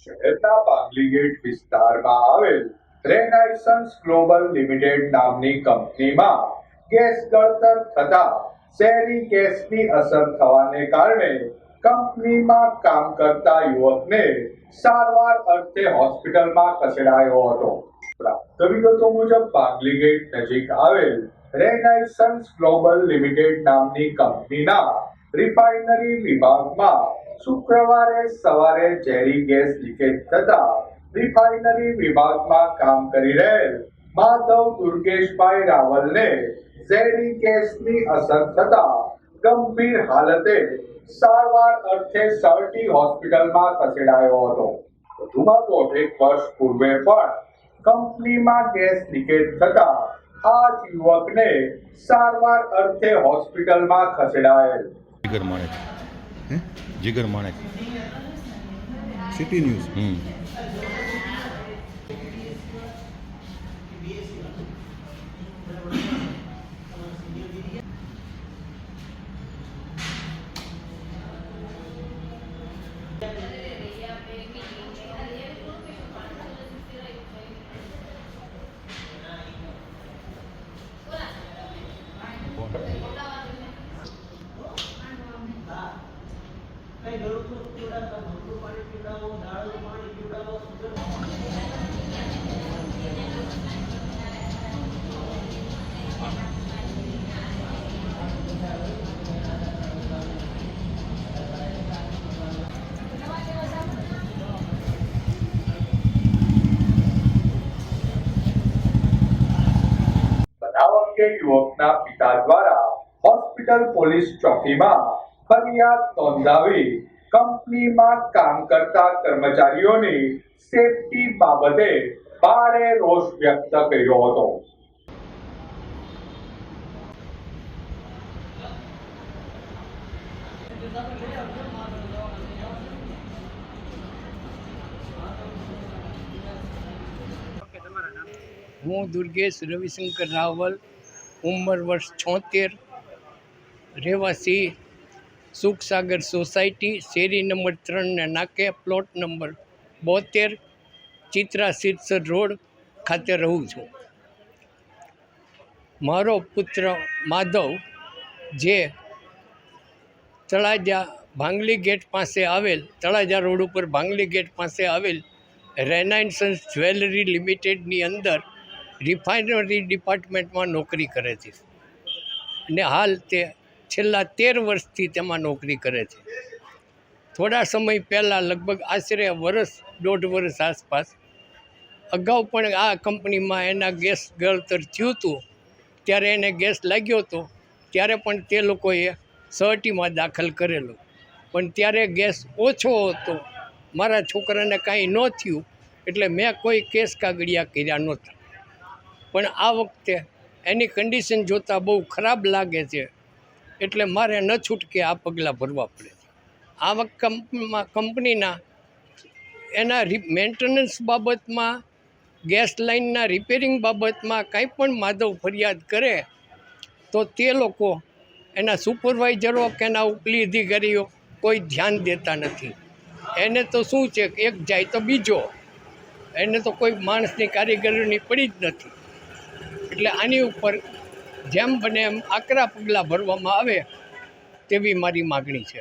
શહેરના બાંગ્લીગેટ વિસ્તારમાં આવેલ રેનાઇસન્સ ગ્લોબલ લિમિટેડ નામની કંપનીમાં ગેસ ગળતર થતા શહેરી ગેસની અસર થવાને કારણે કંપનીમાં કામ કરતા યુવકને સારવાર અર્થે હોસ્પિટલમાં ખસેડાયો હતો. પ્રાપ્ત વિગતો મુજબ પાગલીગેટ નજીક આવેલ રેનાઇસન્સ ગ્લોબલ લિમિટેડ નામની કંપનીના રિફાઇનરી વિભાગમાં શુક્રવારે સવારે ઝેરી ગેસ લીકેજ થતા રિફાઇનરી વિભાગમાં કામ કરી રહેલ માધવ દુર્ગેશભાઈ રાવલને ઝેરી ગેસની અસર થતા ગંભીર હાલતે સારવાર અર્થે સરટી હોસ્પિટલમાં ખસેડાયો હતો. વધુમાં દોઢેક વર્ષ પૂર્વે પણ કંપનીમાં ગેસ લીકેજ થતા આ યુવકને સારવાર અર્થે હોસ્પિટલમાં ખસેડાયેલ. હે? જીગર માણેક. City news hmm. અંગે યુવકના પિતા દ્વારા હોસ્પિટલ પોલીસ ચોકીમાં ફરિયાદ નોંધાવી કંપનીમાં કામ કરતા કર્મચારીઓની સેફટી બાબતે ભારે રોષ વ્યક્ત કર્યો હતો હું દુર્ગેશ રવિશંકર રાવલ ઉંમર વર્ષ છોતેર રહેવાસી સુખસાગર સોસાયટી, શેરી નંબર ત્રણના નાકે પ્લોટ નંબર બોતેર, ચિત્રા સિરસર રોડ ખાતે રહું છું. મારો પુત્ર માધવ, જે તળાજા ભાંગલી ગેટ પાસે આવેલ, તળાજા રોડ ઉપર ભાંગલી ગેટ પાસે આવેલ રેનાઇન્સન્સ જ્વેલરી લિમિટેડની અંદર રિફાઇનરી ડિપાર્ટમેન્ટમાં નોકરી કરે છે. અને હાલ તે છેલ્લા તેર વર્ષથી તેમાં નોકરી કરે છે. થોડા સમય પહેલાં લગભગ આશરે વર્ષ દોઢ વર્ષ આસપાસ અગાઉ પણ આ કંપનીમાં એના ગેસ ગળતર થયું હતું. ત્યારે એને ગેસ લાગ્યો હતો. ત્યારે પણ તે લોકોએ સહટીમાં દાખલ કરેલો. પણ ત્યારે ગેસ ઓછો હતો. મારા છોકરાને કાંઈ ન થયું. એટલે મેં કોઈ કેસ કાગળિયા કર્યા નહોતા. પણ આ વખતે એની કન્ડિશન જોતાં બહુ ખરાબ લાગે છે. એટલે મારે ન છૂટકે આ પગલાં ભરવા પડે. આવક વખત કંપનીના એના મેન્ટેનન્સ બાબતમાં ગેસ લાઇનના રિપેરિંગ બાબતમાં કાંઈ પણ માધવ ફરિયાદ કરે, તો તે લોકો એના સુપરવાઇઝરો કે એના ઉપલી અધિકારીઓ કોઈ ધ્યાન દેતા નથી. એને તો શું છે એક જાય તો બીજો. એને તો કોઈ માણસની કારીગરીની પડી જ નથી. એટલે આની ઉપર જેમ બને એમ આકરા પગલાં ભરવામાં આવે તેવી મારી માગણી છે.